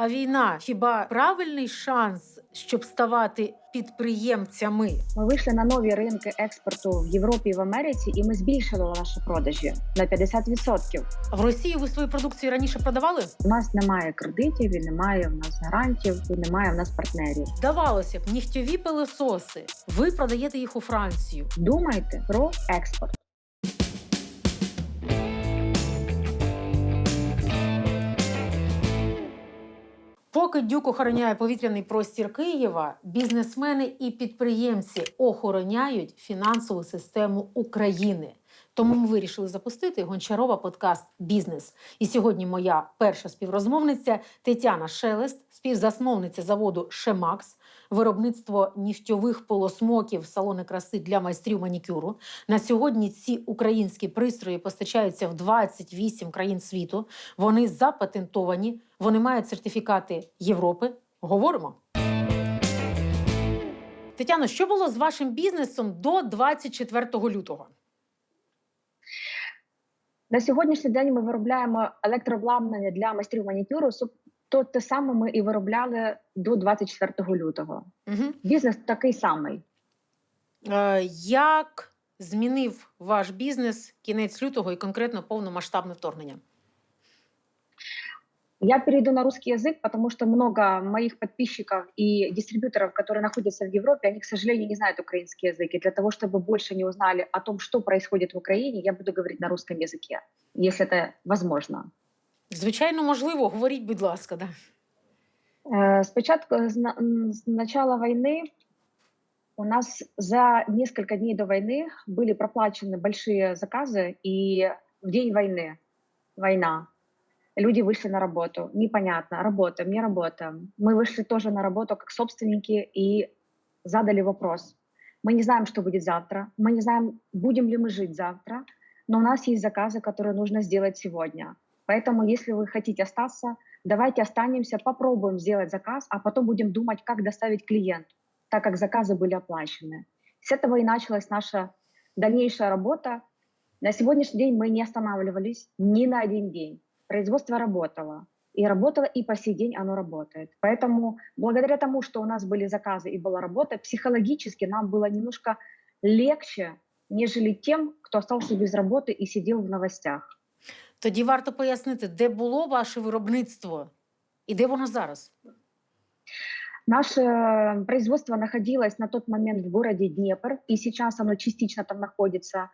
А війна хіба правильний шанс, щоб ставати підприємцями? Ми вийшли на нові ринки експорту в Європі і в Америці, і ми збільшили наші продажі на 50%. В Росії ви свою продукцію раніше продавали? У нас немає кредитів, і немає в нас гарантів, і немає в нас партнерів. Здавалося б, нігтьові пилососи. Ви продаєте їх у Францію. Думайте про експорт. Поки Дюк охороняє повітряний простір Києва, бізнесмени і підприємці охороняють фінансову систему України. Тому ми вирішили запустити Гончарова подкаст Бізнес. І сьогодні моя перша співрозмовниця Тетяна Шелест, співзасновниця заводу Шемакс, виробництво нігтьових полосмоків, салони краси для майстрів манікюру. На сьогодні ці українські пристрої постачаються в 28 країн світу. Вони запатентовані, вони мають сертифікати Європи. Говоримо. Тетяно, що було з вашим бізнесом до 24 лютого? На сьогоднішній день ми виробляємо електрообладнання для майстрів манікюру соб- То те саме ми і виробляли до 24 лютого. Угу. Бізнес такий самий. Е, як змінив ваш бізнес кінець лютого і конкретно повномасштабне вторгнення? Я перейду на русский язык, потому что много моих подписчиков и дистрибьюторов, которые находятся в Европе, они, к сожалению, не знают украинский язык. И для того, чтобы больше не узнали о том, что происходит в Украине, я буду говорить на русском языке, если это возможно. Звичайно, можливо, говоріть, будь ласка, да. На- м, с начала войны у нас за несколько дней до войны были проплачены большие заказы, и в день войны, война, люди вышли на работу. Непонятно, работаем, не работаем. Мы вышли тоже на работу как собственники и задали вопрос. Мы не знаем, что будет завтра, мы не знаем, будем ли мы жить завтра, но у нас есть заказы, которые нужно сделать сегодня. Поэтому, если вы хотите остаться, давайте останемся, попробуем сделать заказ, а потом будем думать, как доставить клиенту, так как заказы были оплачены. С этого и началась наша дальнейшая работа. На сегодняшний день мы не останавливались ни на один день. Производство работало. И работало, и по сей день оно работает. Поэтому благодаря тому, что у нас были заказы и была работа, психологически нам было немножко легче, нежели тем, кто остался без работы и сидел в новостях. Тоді варто пояснити, де було ваше виробництво і де воно зараз. Наше производство находилось на тот момент в городе Днепр, и сейчас оно частично там находится.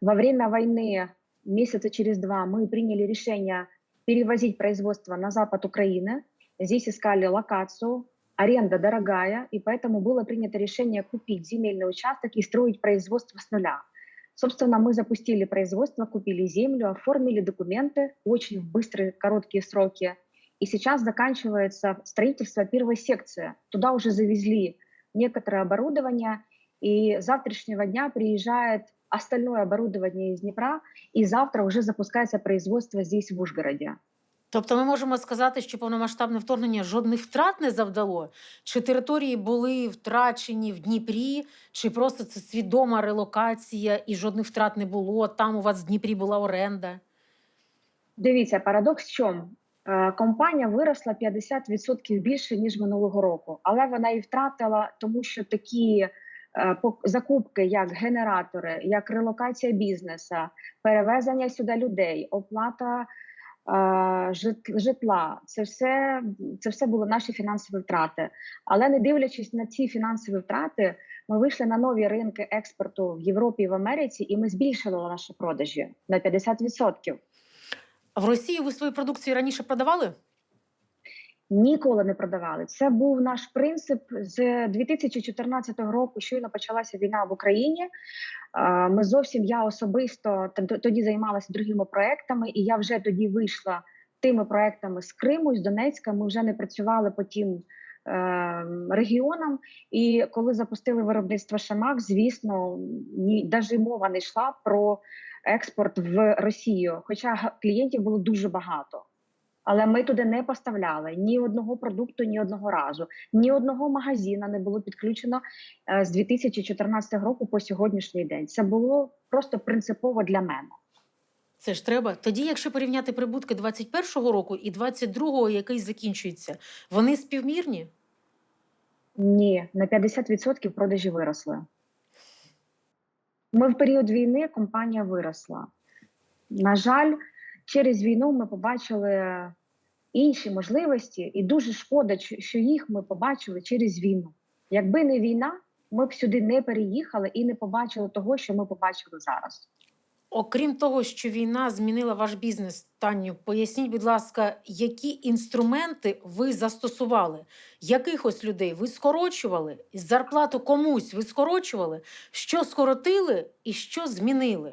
Во время войны, месяца через два, мы приняли решение перевозить производство на запад Украины. Здесь искали локацию, аренда дорогая, и поэтому было принято решение купить земельный участок и строить производство с нуля. Собственно, мы запустили производство, купили землю, оформили документы очень быстрые, короткие сроки. И сейчас заканчивается строительство первой секции. Туда уже завезли некоторое оборудование, и с завтрашнего дня приезжает остальное оборудование из Днепра, и завтра уже запускается производство здесь, в Ужгороде. Тобто ми можемо сказати, що повномасштабне вторгнення жодних втрат не завдало? Чи території були втрачені в Дніпрі, чи просто це свідома релокація і жодних втрат не було? Там у вас в Дніпрі була оренда? Дивіться, парадокс в чому? Е, Компанія виросла 50% більше ніж минулого року, але вона і втратила, тому що такі е, закупки, як генератори, як релокація бізнесу, перевезення сюди людей, оплата житла, це все, це все були наші фінансові втрати. Але не дивлячись на ці фінансові втрати, ми вийшли на нові ринки експорту в Європі і в Америці, і ми збільшили наші продажі на 50%. В Росії ви свою продукцію раніше продавали? Ніколи не продавали. Це був наш принцип з 2014 року. Щойно почалася війна в Україні. Ми зовсім я особисто тоді займалася другими проектами, і я вже тоді вийшла тими проектами з Криму, з Донецька. Ми вже не працювали по тим е, регіонам. І коли запустили виробництво Шамак, звісно, ні навіть мова не йшла про експорт в Росію. Хоча клієнтів було дуже багато. Але ми туди не поставляли ні одного продукту, ні одного разу, ні одного магазина не було підключено е, з 2014 року по сьогоднішній день. Це було просто принципово для мене. Це ж треба. Тоді, якщо порівняти прибутки 21-го року і 22-го, який закінчується, вони співмірні? Ні, на 50% продажі виросли. Ми в період війни компанія виросла. На жаль, через війну ми побачили інші можливості, і дуже шкода, що їх ми побачили через війну. Якби не війна, ми б сюди не переїхали і не побачили того, що ми побачили зараз. Окрім того, що війна змінила ваш бізнес, Таню, поясніть, будь ласка, які інструменти ви застосували? Якихось людей ви скорочували? Зарплату комусь ви скорочували? Що скоротили і що змінили?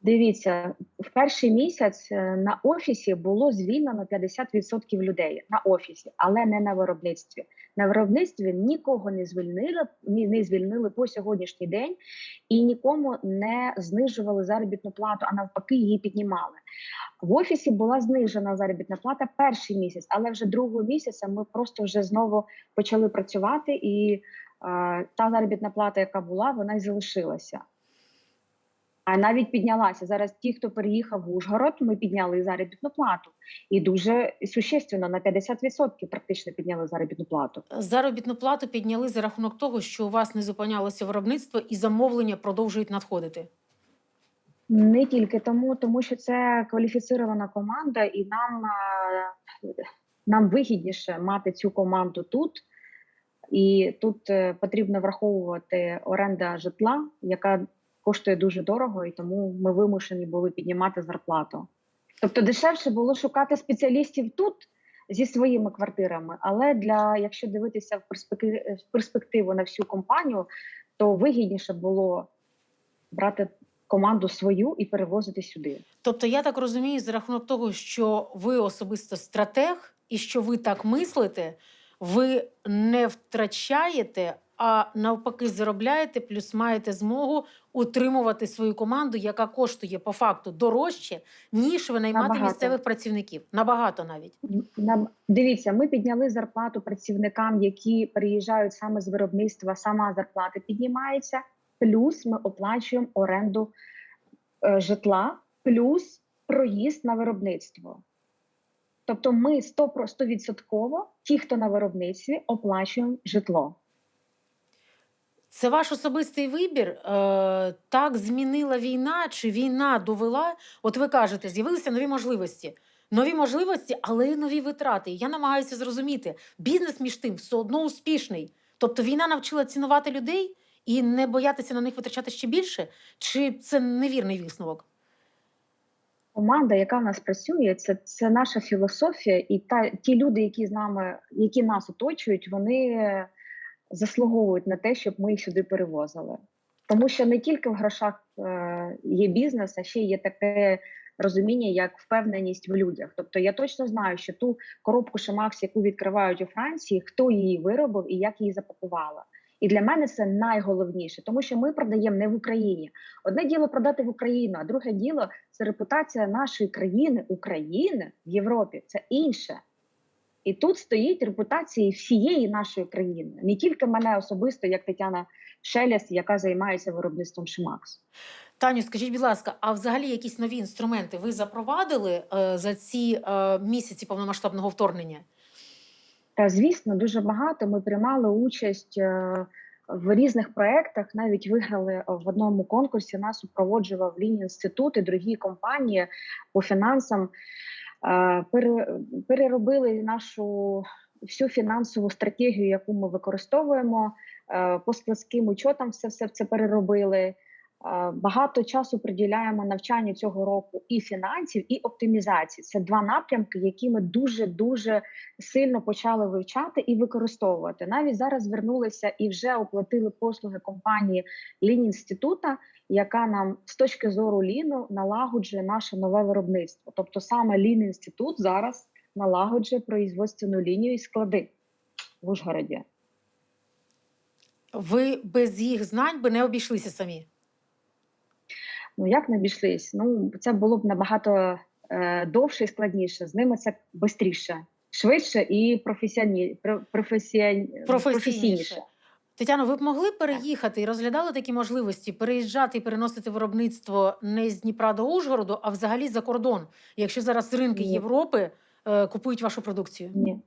Дивіться, в перший місяць е, на офісі було звільнено 50% людей на офісі, але не на виробництві. На виробництві нікого не звільнили, не звільнили по сьогоднішній день і нікому не знижували заробітну плату, а навпаки, її піднімали. В офісі була знижена заробітна плата перший місяць, але вже другого місяця ми просто вже знову почали працювати, і е, та заробітна плата, яка була, вона й залишилася. А навіть піднялася зараз. Ті, хто переїхав в Ужгород, ми підняли заробітну плату, і дуже существенно на 50% практично підняли заробітну плату. Заробітну плату підняли за рахунок того, що у вас не зупинялося виробництво і замовлення продовжують надходити. Не тільки тому, тому що це кваліфіцирована команда, і нам, нам вигідніше мати цю команду тут. І тут е, потрібно враховувати оренда житла, яка коштує дуже дорого, і тому ми вимушені були піднімати зарплату. Тобто дешевше було шукати спеціалістів тут зі своїми квартирами, але для якщо дивитися в перспективу, в перспективу на всю компанію, то вигідніше було брати команду свою і перевозити сюди. Тобто, я так розумію, за рахунок того, що ви особисто стратег і що ви так мислите, ви не втрачаєте, а навпаки, заробляєте, плюс маєте змогу утримувати свою команду, яка коштує по факту дорожче, ніж винаймати Набагато. місцевих працівників. Набагато навіть. Нам дивіться, ми підняли зарплату працівникам, які переїжджають саме з виробництва. Сама зарплата піднімається. Плюс ми оплачуємо оренду е, житла, плюс проїзд на виробництво. Тобто, ми 100%, про- 100% ті, хто на виробництві, оплачуємо житло. Це ваш особистий вибір. Е, так змінила війна, чи війна довела? От ви кажете, з'явилися нові можливості. Нові можливості, але й нові витрати. Я намагаюся зрозуміти, бізнес між тим все одно успішний. Тобто війна навчила цінувати людей і не боятися на них витрачати ще більше? Чи це невірний висновок? Команда, яка в нас працює, це, це наша філософія, і та ті люди, які з нами, які нас оточують, вони заслуговують на те, щоб ми їх сюди перевозили. Тому що не тільки в грошах е, є бізнес, а ще є таке розуміння, як впевненість в людях. Тобто я точно знаю, що ту коробку Шамакс, яку відкривають у Франції, хто її виробив і як її запакувала. І для мене це найголовніше, тому що ми продаємо не в Україні. Одне діло продати в Україну, а друге діло це репутація нашої країни, України в Європі. Це інше. І тут стоїть репутація всієї нашої країни, не тільки мене особисто, як Тетяна Шеляс, яка займається виробництвом Шимакс. Таню, скажіть, будь ласка, а взагалі якісь нові інструменти ви запровадили е, за ці е, місяці повномасштабного вторгнення? Та звісно, дуже багато. Ми приймали участь е, в різних проєктах, навіть виграли в одному конкурсі. Нас супроводжував Лінь інститут і другі компанії по фінансам. Пере- переробили нашу всю фінансову стратегію, яку ми використовуємо. е, По складським учотам все, все це переробили. Е, Багато часу приділяємо навчанню цього року і фінансів, і оптимізації. Це два напрямки, які ми дуже дуже сильно почали вивчати і використовувати. Навіть зараз звернулися і вже оплатили послуги компанії Лін інститута, яка нам з точки зору ліну налагоджує наше нове виробництво. Тобто саме Лін інститут зараз налагоджує производственну лінію і склади в Ужгороді. Ви без їх знань би не обійшлися самі. Ну як не обійшлись? Ну це було б набагато е, довше і складніше. З ними це швидше, швидше і професіоні, про- професіон- професійніше. Тетяно, ви б могли переїхати і розглядали такі можливості переїжджати і переносити виробництво не з Дніпра до Ужгороду, а взагалі за кордон, якщо зараз ринки Ні. Європи е, купують вашу продукцію? Ні.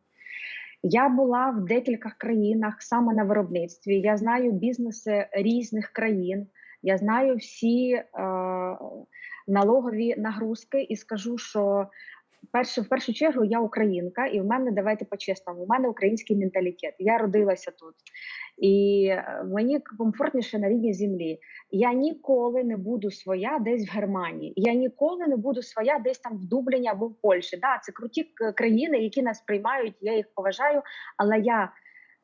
Я була в декількох країнах саме на виробництві. Я знаю бізнеси різних країн. Я знаю всі е, налогові нагрузки і скажу, що перше, в першу чергу я українка, і в мене давайте по-чесному, у мене український менталітет. Я родилася тут. І е, мені комфортніше на рідній землі. Я ніколи не буду своя десь в Германії. Я ніколи не буду своя десь там в Дубліні або в Польщі. Да, це круті країни, які нас приймають. Я їх поважаю, але я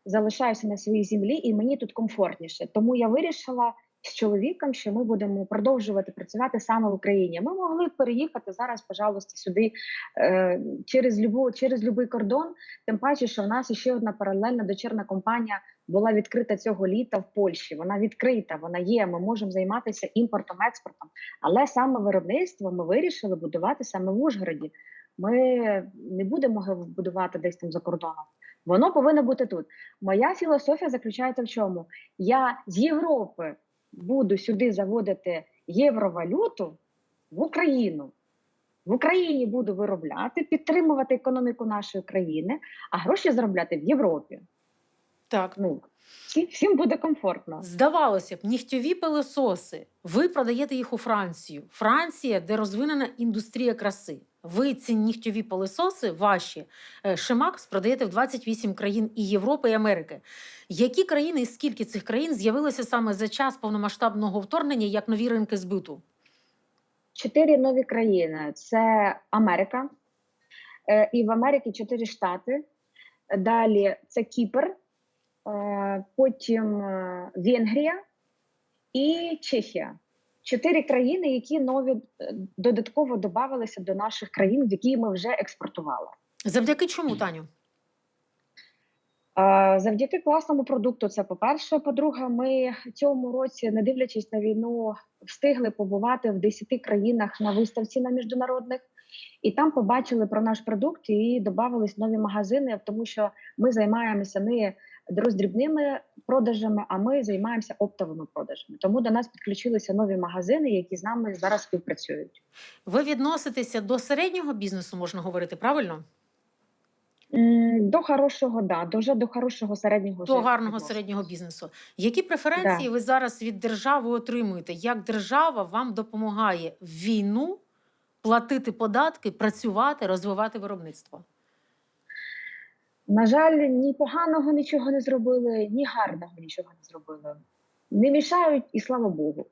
залишаюся на своїй землі, і мені тут комфортніше. Тому я вирішила з чоловіком, що ми будемо продовжувати працювати саме в Україні. Ми могли переїхати зараз, пожалуйста, сюди е, через любу через любий кордон. Тим паче, що в нас ще одна паралельна дочірна компанія була відкрита цього літа в Польщі. Вона відкрита, вона є. Ми можемо займатися імпортом, експортом. Але саме виробництво ми вирішили будувати саме в Ужгороді. Ми не будемо будувати десь там за кордоном. Воно повинно бути тут. Моя філософія заключається в чому? Я з Європи буду сюди заводити євровалюту в Україну. В Україні буду виробляти, підтримувати економіку нашої країни, а гроші заробляти в Європі. Так. Ну всі- всім буде комфортно. Здавалося б, нігтьові пилососи. Ви продаєте їх у Францію. Франція, де розвинена індустрія краси. Ви ці нігтьові пилососи, ваші е, Шимакс, продаєте в 28 країн і Європи, і Америки. Які країни і скільки цих країн з'явилося саме за час повномасштабного вторгнення як нові ринки збиту? Чотири нові країни: це Америка, е, і в Америці чотири штати. Далі це Кіпр, потім е, Венгрія і Чехія. Чотири країни, які нові е, додатково додавалися до наших країн, в які ми вже експортували. Завдяки чому, Таню? Завдяки класному продукту, це по-перше. По-друге, ми цьому році, не дивлячись на війну, встигли побувати в 10 країнах на виставці на міжнародних, і там побачили про наш продукт і додавались нові магазини, тому що ми займаємося не роздрібними продажами, а ми займаємося оптовими продажами. Тому до нас підключилися нові магазини, які з нами зараз співпрацюють. Ви відноситеся до середнього бізнесу, можна говорити, правильно? До хорошого, да, дуже до хорошого середнього До гарного середнього бізнесу. Які преференції ви зараз від держави отримуєте? Як держава вам допомагає в війну платити податки, працювати, розвивати виробництво? На жаль, ні поганого нічого не зробили, ні гарного нічого не зробили. Не мішають, і слава Богу.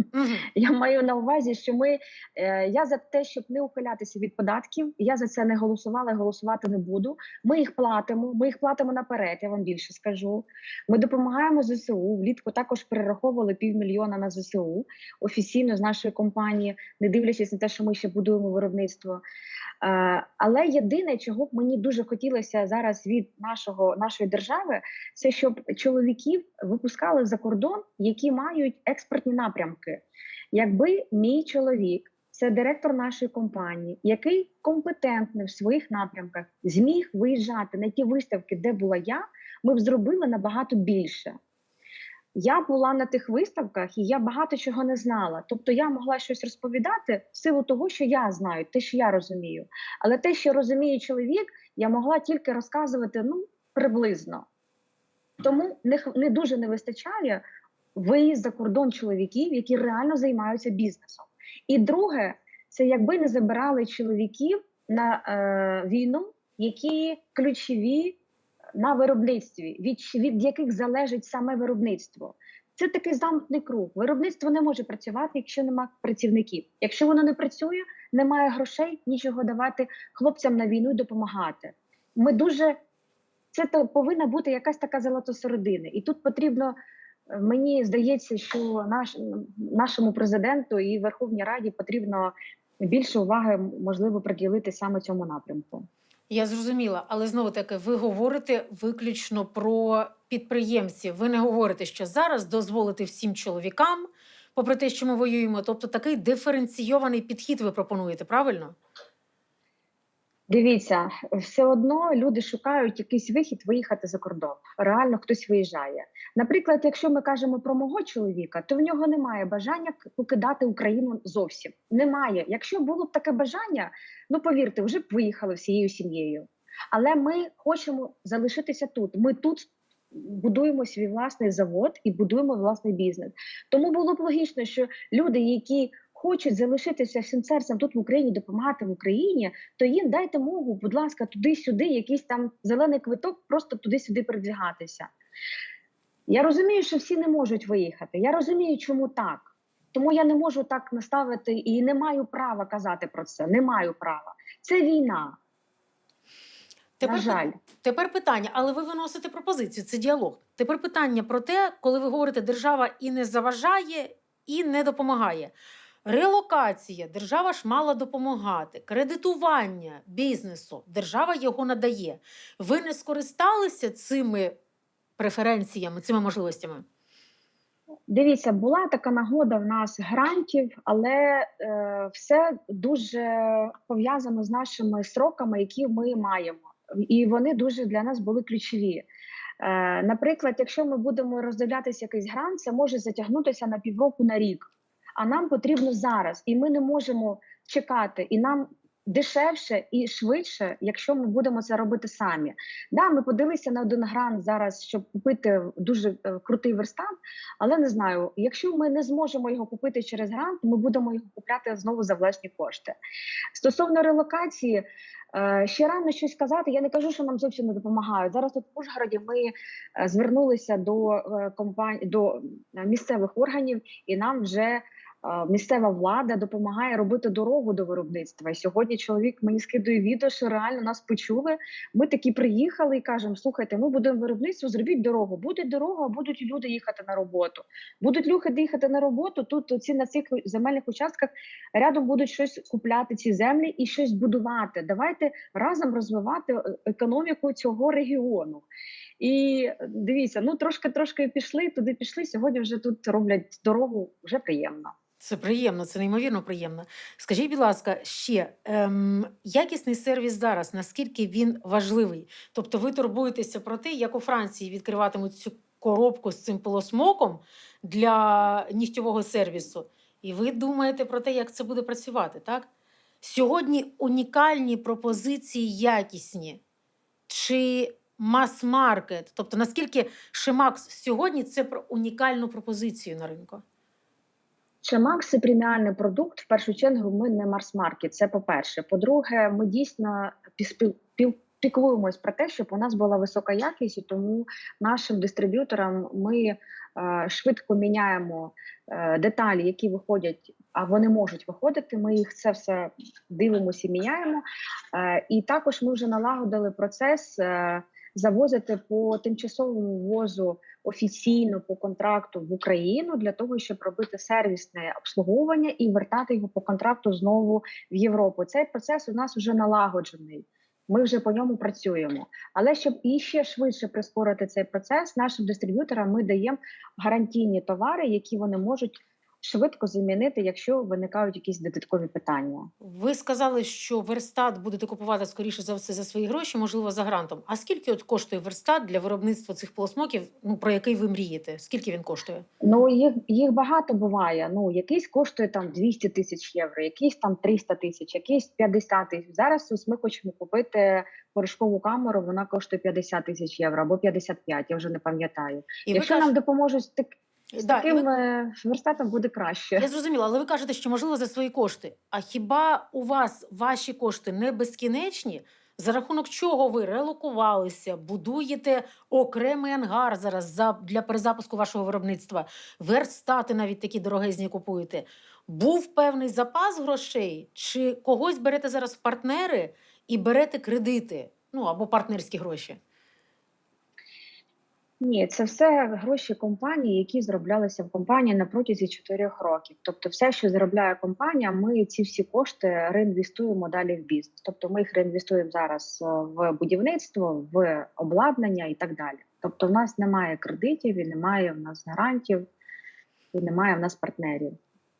Я маю на увазі, що ми е, я за те, щоб не ухилятися від податків. Я за це не голосувала, і голосувати не буду. Ми їх платимо. Ми їх платимо наперед. Я вам більше скажу. Ми допомагаємо ЗСУ. Влітку також перераховували півмільйона на ЗСУ офіційно з нашої компанії, не дивлячись на те, що ми ще будуємо виробництво. Е, але єдине, чого б мені дуже хотілося зараз від нашого нашої держави, це щоб чоловіків випускали за кордон, які мають експортні напрямки. Якби мій чоловік, це директор нашої компанії, який компетентний в своїх напрямках, зміг виїжджати на ті виставки, де була я, ми б зробили набагато більше. Я була на тих виставках, і я багато чого не знала. Тобто я могла щось розповідати в силу того, що я знаю, те, що я розумію. Але те, що розуміє чоловік, я могла тільки розказувати ну приблизно. Тому не, не дуже не вистачає виїзд за кордон чоловіків, які реально займаються бізнесом. І друге, це якби не забирали чоловіків на е, війну, які ключові на виробництві, від, від яких залежить саме виробництво. Це такий замкнений круг. Виробництво не може працювати, якщо немає працівників. Якщо воно не працює, немає грошей, нічого давати хлопцям на війну і допомагати. Ми дуже це повинна бути якась така золота середина. І тут потрібно, мені здається, що наш, нашому президенту і Верховній Раді потрібно більше уваги можливо приділити саме цьому напрямку. Я зрозуміла, але знову таки, ви говорите виключно про підприємців. Ви не говорите, що зараз дозволити всім чоловікам, попри те, що ми воюємо. Тобто такий диференційований підхід ви пропонуєте, правильно? Дивіться, все одно люди шукають якийсь вихід виїхати за кордон. Реально хтось виїжджає. Наприклад, якщо ми кажемо про мого чоловіка, то в нього немає бажання покидати Україну зовсім. Немає. Якщо було б таке бажання, ну повірте, вже б виїхали всією сім'єю. Але ми хочемо залишитися тут. Ми тут будуємо свій власний завод і будуємо власний бізнес. Тому було б логічно, що люди, які хочуть залишитися всім серцем тут в Україні, допомагати в Україні, то їм дайте мову, будь ласка, туди-сюди, якийсь там зелений квиток, просто туди-сюди передвигатися. Я розумію, що всі не можуть виїхати. Я розумію, чому так. Тому я не можу так наставити і не маю права казати про це. Не маю права. Це війна. Тепер, на жаль. тепер питання, але ви виносите пропозицію, це діалог. Тепер питання про те, коли ви говорите, держава і не заважає, і не допомагає. Релокація, держава ж мала допомагати, кредитування бізнесу, держава його надає. Ви не скористалися цими преференціями, цими можливостями? Дивіться, була така нагода в нас грантів, але е, все дуже пов'язано з нашими сроками, які ми маємо, і вони дуже для нас були ключові. Е, наприклад, якщо ми будемо роздивлятися якийсь грант, це може затягнутися на півроку на рік. А нам потрібно зараз, і ми не можемо чекати. І нам дешевше і швидше, якщо ми будемо це робити самі. Да, ми подивилися на один грант зараз, щоб купити дуже е, крутий верстат, але не знаю, якщо ми не зможемо його купити через грант, ми будемо його купляти знову за власні кошти. Стосовно релокації, е, ще рано щось сказати. Я не кажу, що нам зовсім не допомагають. Зараз тут в Ужгороді ми е, звернулися до компаній до місцевих органів, і нам вже місцева влада допомагає робити дорогу до виробництва. І сьогодні чоловік мені скидує відео, що реально нас почули. Ми такі приїхали і кажемо: слухайте, ми будемо виробництво, зробіть дорогу. Буде дорога, будуть люди їхати на роботу. Будуть люди їхати на роботу. Тут ці на цих земельних участках рядом будуть щось купляти ці землі і щось будувати. Давайте разом розвивати е, економіку цього регіону. І дивіться, ну трошки трошки пішли туди. Пішли. Сьогодні вже тут роблять дорогу. Вже приємно. Це приємно, це неймовірно приємно. Скажіть, будь ласка, ще ем, якісний сервіс зараз, наскільки він важливий? Тобто ви турбуєтеся про те, як у Франції відкриватимуть цю коробку з цим полосмоком для нігтєвого сервісу, і ви думаєте про те, як це буде працювати, так? Сьогодні унікальні пропозиції якісні чи мас-маркет? Тобто, наскільки Шимакс сьогодні це про унікальну пропозицію на ринку? Чемакс це преміальний продукт. В першу чергу ми не марс-маркет. Це по-перше. По-друге, ми дійсно піклуємось про те, щоб у нас була висока якість, і тому нашим дистриб'юторам ми е, швидко міняємо е, деталі, які виходять, а вони можуть виходити. Ми їх це все дивимося міняємо. Е, і також ми вже налагодили процес завозити по тимчасовому ввозу офіційно по контракту в Україну для того, щоб робити сервісне обслуговування і вертати його по контракту знову в Європу. Цей процес у нас вже налагоджений. Ми вже по ньому працюємо. Але щоб іще швидше прискорити цей процес, нашим дистриб'юторам ми даємо гарантійні товари, які вони можуть швидко замінити, якщо виникають якісь додаткові питання. Ви сказали, що верстат будете купувати скоріше за все за свої гроші, можливо, за грантом. А скільки от коштує верстат для виробництва цих полосмоків, ну про який ви мрієте? Скільки він коштує? Ну їх їх багато буває. Ну якийсь коштує там 200 тисяч євро, якийсь там 300 тисяч, якийсь 50 тисяч. Зараз ось ми хочемо купити порошкову камеру. Вона коштує 50 тисяч євро або 55, Я вже не пам'ятаю. І Якщо ви нам допоможуть так, з да, таким ви, е, верстатом, буде краще. я зрозуміла, але ви кажете, що можливо за свої кошти. А хіба у вас ваші кошти не безкінечні? За рахунок чого ви релокувалися, будуєте окремий ангар зараз за, для перезапуску вашого виробництва, верстати навіть такі дорогезні купуєте. Був певний запас грошей, чи когось берете зараз в партнери і берете кредити, ну або партнерські гроші? Ні, це все гроші компанії, які зроблялися в компанії на протязі 4 років. Тобто, все, що заробляє компанія, ми ці всі кошти реінвестуємо далі в бізнес. Тобто, ми їх реінвестуємо зараз е, в будівництво, в обладнання і так далі. Тобто, в нас немає кредитів, і немає в нас гарантів, і немає в нас партнерів.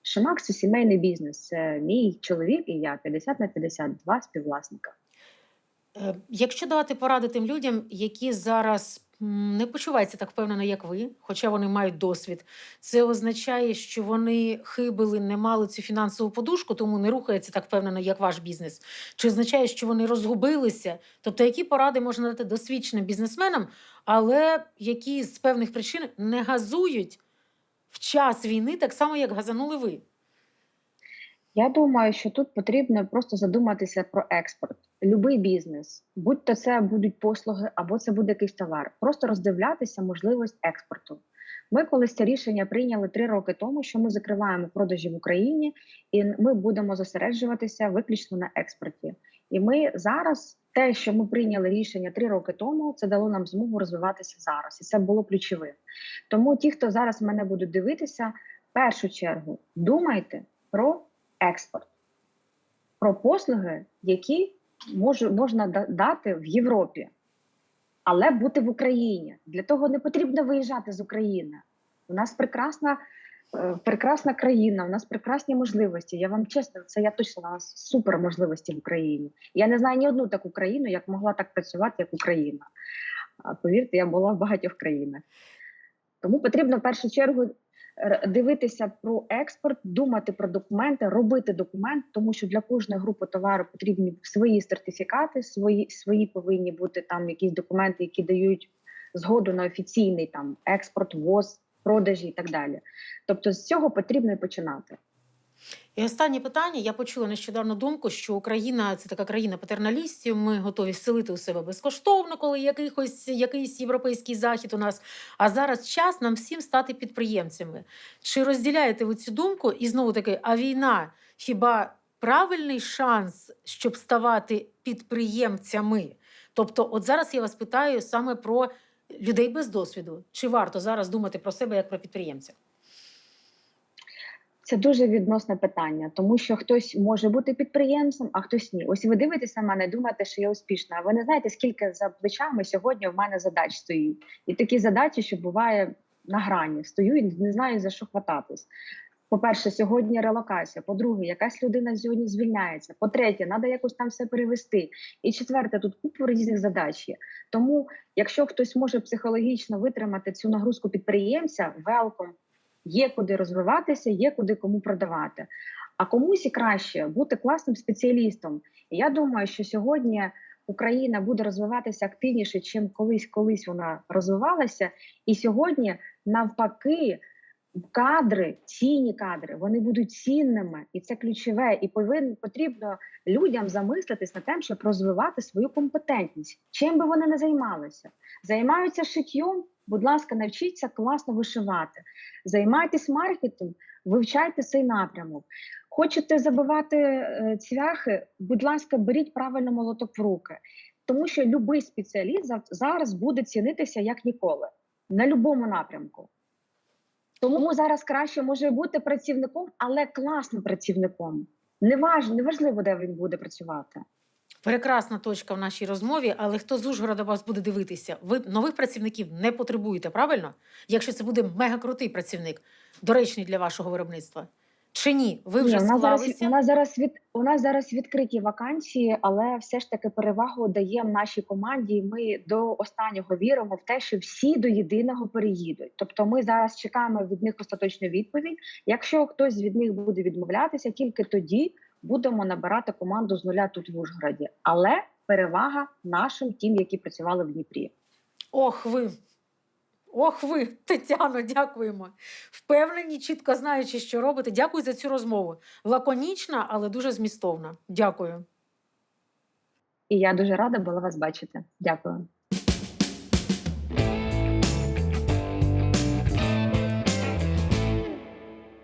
Шимакс це сімейний бізнес. Це мій чоловік і я 50 на 50, два співвласника. Е, Якщо давати поради тим людям, які зараз не почуваються так впевнено, як ви, хоча вони мають досвід, це означає, що вони хибили, не мали цю фінансову подушку, тому не рухаються так впевнено, як ваш бізнес. Чи означає, що вони розгубилися? Тобто, які поради можна дати досвідченим бізнесменам, але які з певних причин не газують в час війни, так само, як газанули ви? Я думаю, що тут потрібно просто задуматися про експорт. Любий бізнес, будь то це будуть послуги або це буде якийсь товар. Просто роздивлятися можливість експорту. Ми колись це рішення прийняли три роки тому, що ми закриваємо продажі в Україні, і ми будемо зосереджуватися виключно на експорті. І ми зараз, те, що ми прийняли рішення три роки тому, це дало нам змогу розвиватися зараз, і це було ключовим. Тому ті, хто зараз мене будуть дивитися, в першу чергу думайте про експорт, про послуги, які можу, можна дати в Європі, але бути в Україні. Для того не потрібно виїжджати з України. У нас прекрасна, е, прекрасна країна, у нас прекрасні можливості. Я вам чесно, це я точно у нас супер можливості в Україні. Я не знаю ні одну таку країну, як могла так працювати, як Україна. Повірте, я була в багатьох країнах. Тому потрібно в першу чергу дивитися про експорт, думати про документи, робити документ, тому що для кожної групи товару потрібні свої сертифікати, свої, свої повинні бути там якісь документи, які дають згоду на офіційний там експорт, ввоз, продажі і так далі. Тобто з цього потрібно і починати. І останнє питання. Я почула нещодавно думку, що Україна це така країна патерналістів. Ми готові вселити у себе безкоштовно, коли якийсь, якийсь європейський захід у нас. А зараз час нам всім стати підприємцями. Чи розділяєте ви цю думку? І знову таки, а війна хіба правильний шанс, щоб ставати підприємцями? Тобто, от зараз я вас питаю саме про людей без досвіду. Чи варто зараз думати про себе як про підприємця? Це дуже відносне питання, тому що хтось може бути підприємцем, а хтось ні. Ось ви дивитеся на мене, думаєте, що я успішна. А ви не знаєте, скільки за плечами сьогодні в мене задач стоїть. І такі задачі, що буває на грані. Стою і не знаю за що хвататись. По-перше, сьогодні релокація. По-друге, якась людина сьогодні звільняється. По-третє, треба якось там все перевести. І четверте, тут купу різних задач є. Тому, якщо хтось може психологічно витримати цю нагрузку підприємця, велком, є куди розвиватися, є куди кому продавати. А комусь і краще бути класним спеціалістом. І я думаю, що сьогодні Україна буде розвиватися активніше, чим колись колись вона розвивалася. І сьогодні, навпаки, кадри, цінні кадри, вони будуть цінними, і це ключове. І повинен потрібно людям замислитись над тим, щоб розвивати свою компетентність. Чим би вони не займалися, займаються шиттєм. Будь ласка, навчіться класно вишивати. Займайтесь маркетом, вивчайте цей напрямок. Хочете забивати е, цвяхи, будь ласка, беріть правильно молоток в руки, тому що будь-який спеціаліст зараз буде цінитися як ніколи на будь-якому напрямку. Тому зараз краще може бути працівником, але класним працівником. Неваж, неважливо, де він буде працювати. Прекрасна точка в нашій розмові, але хто з Ужгорода вас буде дивитися? Ви нових працівників не потребуєте, правильно? Якщо це буде мегакрутий працівник, доречний для вашого виробництва. Чи ні? Ви вже Ні, зараз склалися? у нас зараз від у нас зараз відкриті вакансії, але все ж таки перевагу даємо нашій команді. і Ми до останнього віримо в те, що всі до єдиного переїдуть. Тобто, ми зараз чекаємо від них остаточну відповідь. Якщо хтось від них буде відмовлятися, тільки тоді будемо набирати команду з нуля тут в Ужгороді. Але перевага нашим тим, які працювали в Дніпрі. Ох, ви. Ох, ви, Тетяно, дякуємо. Впевнені, чітко знаючи, що робите. Дякую за цю розмову. Лаконічна, але дуже змістовна. Дякую. І я дуже рада була вас бачити. Дякую.